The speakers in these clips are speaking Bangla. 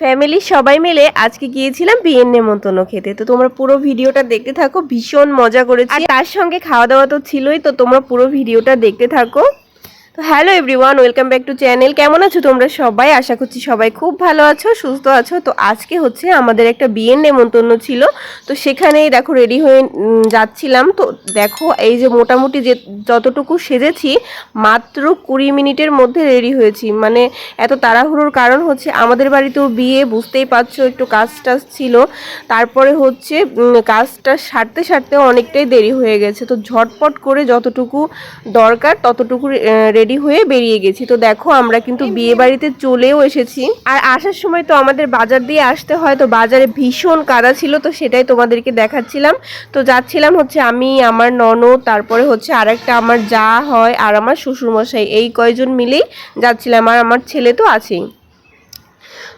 ফ্যামিলি সবাই মিলে আজকে গিয়েছিলাম বিয়ের নেমন্তন্ন খেতে। তো তোমরা পুরো ভিডিওটা দেখতে থাকো, ভীষণ মজা করেছি। তার সঙ্গে খাওয়া দাওয়া তো ছিলই, তো তোমরা পুরো ভিডিওটা দেখতে থাকো। তো hello everyone, welcome back to channel. কেমন আছো তোমরা সবাই? আশা করছি সবাই খুব ভালো আছো, সুস্থ আছো। তো আজকে হচ্ছে আমাদের একটা বিয়ের নেমন্তন্ন ছিল। তো সেখানেই দেখো রেডি হয়ে যাচ্ছিলাম। তো দেখো এই যে মোটামুটি যে যতটুকু সেজেছি, মাত্র কুড়ি মিনিটের মধ্যে রেডি হয়েছি। মানে এত তাড়াহুড়োর কারণ হচ্ছে আমাদের বাড়িতেও বিয়ে, বুঝতেই পারছ একটু কাজ টাজ ছিল। তারপরে হচ্ছে কাজটা সারতে সারতে অনেকটাই দেরি হয়ে গেছে। তো ঝটপট করে যতটুকু দরকার, ততটুকু রেডি হয়ে বেরিয়ে গেছি। তো দেখো আমরা কিন্তু বিয়ে বাড়িতে চলেও এসেছি। আর আসার সময় তো আমাদের বাজার দিয়ে আসতে হয় তো বাজারে ভীষণ কাদা ছিল তো সেটাই তোমাদেরকে দেখাচ্ছিলাম। তো যাচ্ছিলাম হচ্ছে আমি আমার ননদ তারপরে হচ্ছে আরেকটা আমার যা হয় আর আমার শ্বশুরমশাই এই কয়জন মিলেই যাচ্ছিলাম আর আমার ছেলে তো আছেই।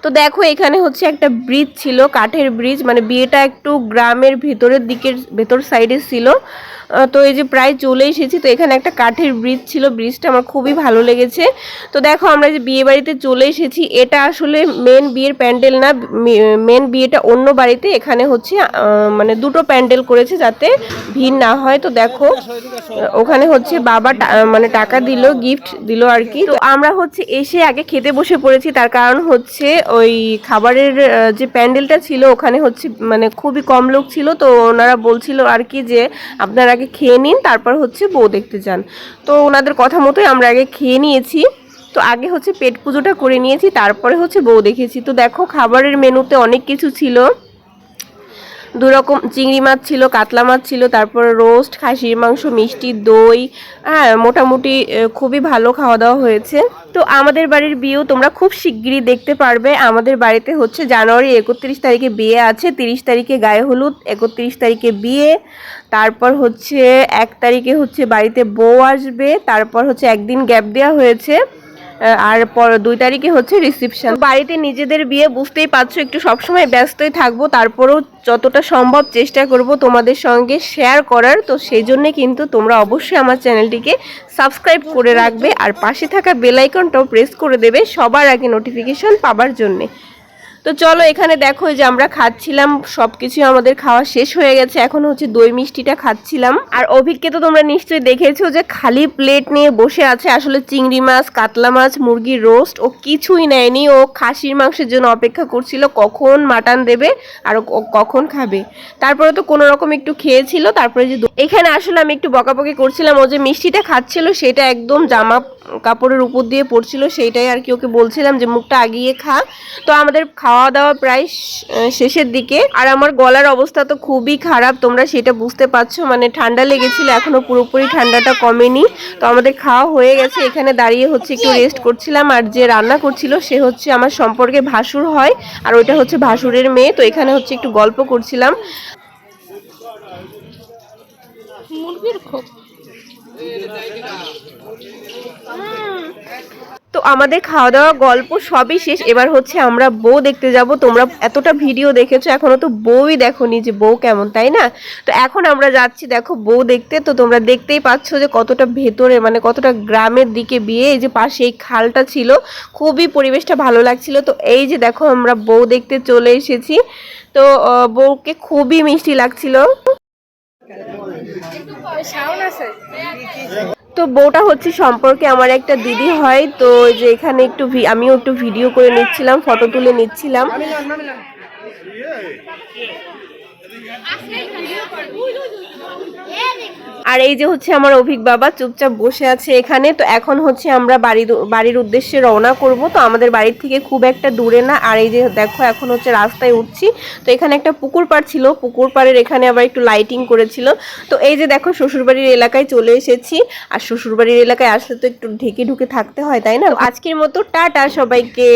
তো দেখো, এখানে হচ্ছে একটা ব্রিজ ছিল, কাঠের ব্রিজ মানে বিয়েটা একটু গ্রামের ভেতরের দিকের, ভেতর সাইডে ছিল। তো এই যে প্রায় চলে এসেছি, তো এখানে একটা কাঠের ব্রিজ ছিল ব্রিজটা আমার খুবই ভালো লেগেছে। তো দেখো, আমরা যে বিয়ে বাড়িতে চলে এসেছি, এটা আসলে মেন বিয়ের প্যান্ডেল না মেন বিয়েটা অন্য বাড়িতে, এখানে হচ্ছে মানে দুটো প্যান্ডেল করেছে যাতে ভিড় না হয়। তো দেখো, ওখানে হচ্ছে বাবা মানে টাকা দিল গিফট দিল আর কি। তো আমরা হচ্ছে এসে আগে খেতে বসে পড়েছি, তার কারণ হচ্ছে ওই খাবারের যে প্যান্ডেলটা ছিল, ওখানে হচ্ছে মানে খুবই কম লোক ছিল, তো ওনারা বলছিল আর কি যে, আপনার আগে খেয়ে নিন, তারপর হচ্ছে বউ দেখতে যান। তো ওনাদের কথা মতোই আমরা আগে খেয়ে নিয়েছি। তো আগে হচ্ছে পেট পুজোটা করে নিয়েছি, তারপরে হচ্ছে বউ দেখেছি। তো দেখো, খাবারের মেনুতে অনেক কিছু ছিল। দু রকম চিংড়ি মাছ ছিল, কাতলা মাছ ছিল, তারপর রোস্ট, খাসির মাংস, মিষ্টি, দই হ্যাঁ মোটামুটি খুবই ভালো খাওয়া দাওয়া হয়েছে। তো আমাদের বাড়ির বিয়েও তোমরা খুব শিগগিরই দেখতে পারবে। আমাদের বাড়িতে হচ্ছে জানুয়ারি একত্রিশ তারিখে বিয়ে আছে, তিরিশ তারিখে গায়ে হলুদ, একত্রিশ তারিখে বিয়ে, তারপর হচ্ছে এক তারিখে হচ্ছে বাড়িতে বউ আসবে, তারপর হচ্ছে একদিন গ্যাপ দেওয়া হয়েছে। আর পর দুই তারিখে হচ্ছে রিসিপশন বাড়িতে নিজেদের বিয়ে বুঝতেই পারছ, একটু সবসময় ব্যস্তই থাকব, তারপরেও যতটা সম্ভব চেষ্টা করব তোমাদের সঙ্গে শেয়ার করার। তো সেই জন্যে কিন্তু তোমরা অবশ্যই আমার চ্যানেলটিকে সাবস্ক্রাইব করে রাখবে, আর পাশে থাকা বেলাইকনটাও প্রেস করে দেবে সবার আগে নোটিফিকেশন পাবার জন্যে। তো চলো এখানে দেখো যে আমরা খাচ্ছিলাম সব কিছু আমাদের খাওয়া শেষ হয়ে গেছে। এখন হচ্ছে দই মিষ্টিটা খাচ্ছিলাম। আর অভিককে তো তোমরা নিশ্চয়ই দেখেছ যে খালি প্লেট নিয়ে বসে আছে আসলে চিংড়ি মাছ, কাতলা মাছ, মুরগির রোস্ট ও কিছুই নেয়নি। ও খাসির মাংসের জন্য অপেক্ষা করছিল কখন মাটন দেবে আর কখন খাবে। তারপরে তো কোনো রকম একটু খেয়েছিল, তারপরে যে এখানে আসলে আমি একটু বকাবকি করছিলাম, ও যে মিষ্টিটা খাচ্ছিল সেটা একদম জামা কাপড়ের উপর দিয়ে পড়ছিল, সেইটাই আর কি ওকে বলছিলাম যে মুখটা আগিয়ে খা তো আমাদের খাওয়া দাওয়া প্রায় শেষের দিকে। আর আমার গলার অবস্থা তো খুবই খারাপ, তোমরা সেটা বুঝতে পারছ মানে ঠান্ডা লেগেছিল, এখনও পুরোপুরি ঠান্ডাটা কমেনি। তো আমাদের খাওয়া হয়ে গেছে, এখানে দাঁড়িয়ে হচ্ছে একটু রেস্ট করছিলাম, আর যে রান্না করছিল সে হচ্ছে আমার সম্পর্কে ভাসুর হয়, আর ওইটা হচ্ছে ভাসুরের মেয়ে, তো এখানে হচ্ছে একটু গল্প করছিলাম। মুরগির খোপ। তো আমাদের খাওয়া দাওয়া গল্প সবই শেষ। এবার হচ্ছে আমরা বউ দেখতে যাব। তোমরা এতটা ভিডিও দেখেছ, এখনও তো বউই দেখোনি যে বউ কেমন, তাই না? তো এখন আমরা যাচ্ছি, দেখো বউ দেখতে। তো তোমরা দেখতেই পাচ্ছ যে কতটা ভেতরে মানে কতটা গ্রামের দিকে বিয়ে। এই যে পাশে এই খালটা ছিল, খুবই পরিবেশটা ভালো লাগছিল। তো এই যে দেখো আমরা বউ দেখতে চলে এসেছি। তো বউকে খুবই মিষ্টি লাগছিল। তো বউটা হচ্ছে সম্পর্কে আমার একটা দিদি হয়, তো যে এখানে একটু আমিও একটু ভিডিও করে নিচ্ছিলাম ফটো তুলে নিচ্ছিলাম। আর এই যে হচ্ছে আমার অভিক বাবা চুপচাপ বসে আছে এখানে, তো এখন হচ্ছে আমরা বাড়ির বাড়ির উদ্দেশ্যে রওনা করব। তো আমাদের বাড়ির থেকে খুব একটা দূরে না, আর এই যে দেখো এখন হচ্ছে রাস্তায় উঠছি। তো এখানে একটা পুকুর পাড় ছিল, পুকুর পাড়ের এখানে আবার একটু লাইটিং করেছিল। তো এই যে দেখো শ্বশুরবাড়ির এলাকায় চলে এসেছি, আর শ্বশুরবাড়ির এলাকায় আসলে তো একটু ঢেকে ঢুকে থাকতে হয়, তাই না? আজকের মতো টাটা সবাইকে।